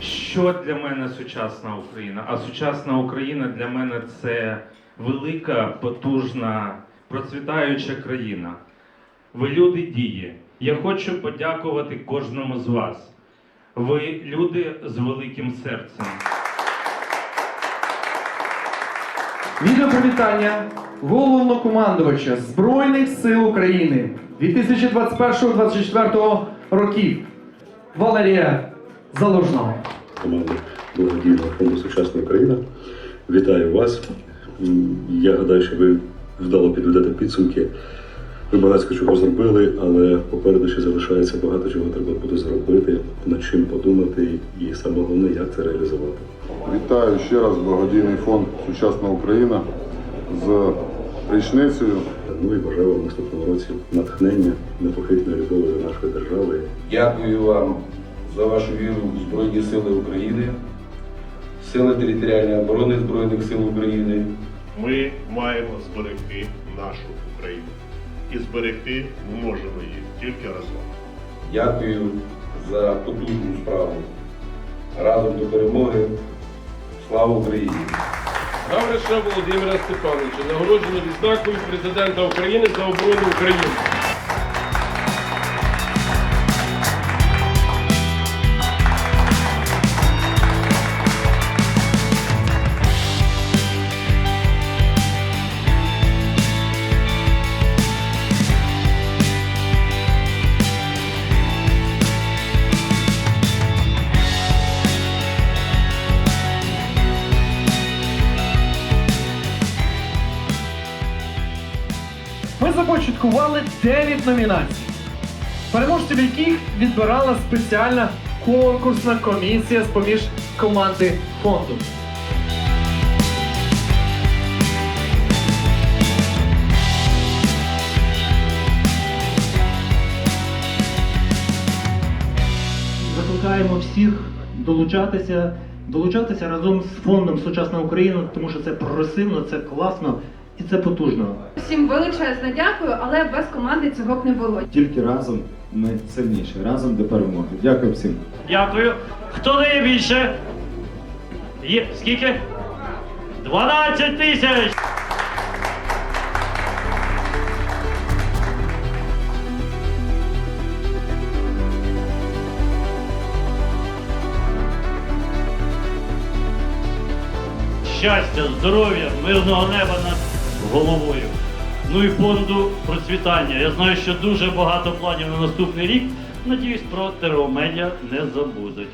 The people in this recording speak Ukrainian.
Що для мене сучасна Україна? А сучасна Україна для мене це велика, потужна, процвітаюча країна. Ви люди дії. Я хочу подякувати кожному з вас. Ви люди з великим серцем. Відеопривітання головнокомандувача Збройних сил України 2021-2024 років Валерія Залужного. команди благодійного фонду Сучасна Україна. Вітаю вас. Я гадаю, що ви вдало підведете підсумки. Ви багато чого зробили, але попереду ще залишається багато чого треба буде зробити, над чим подумати, і саме головне, як це реалізувати. Вітаю ще раз благодійний фонд Сучасна Україна з річницею. Ну і бажаю вам в наступному році натхнення, непохитної любові до нашої держави. Дякую вам за вашу віру в Збройні Сили України, Сили територіальної оборони Збройних сил України. Ми маємо зберегти нашу Україну. І зберегти ми можемо її тільки разом. Дякую за потужну справу. Разом до перемоги. Слава Україні! Гавриша Володимира Степановича, нагороджено відзнакою президента України за оборону України. Ми започаткували 9 номінацій, переможців яких відбирала спеціальна конкурсна комісія з поміж команди фонду. Закликаємо всіх долучатися, долучатися разом з фондом Сучасна Україна, тому що це прогресивно, це класно і це потужно. Всім величезне дякую, але без команди цього б не було. Тільки разом ми сильніші, разом до перемоги. Дякую всім. Дякую. Хто дає більше? Є скільки? 12 тисяч! Щастя, здоров'я, мирного неба над головою. Ну і фонду процвітання. Я знаю, що дуже багато планів на наступний рік. Надіюсь, про термомедіа не забудуть.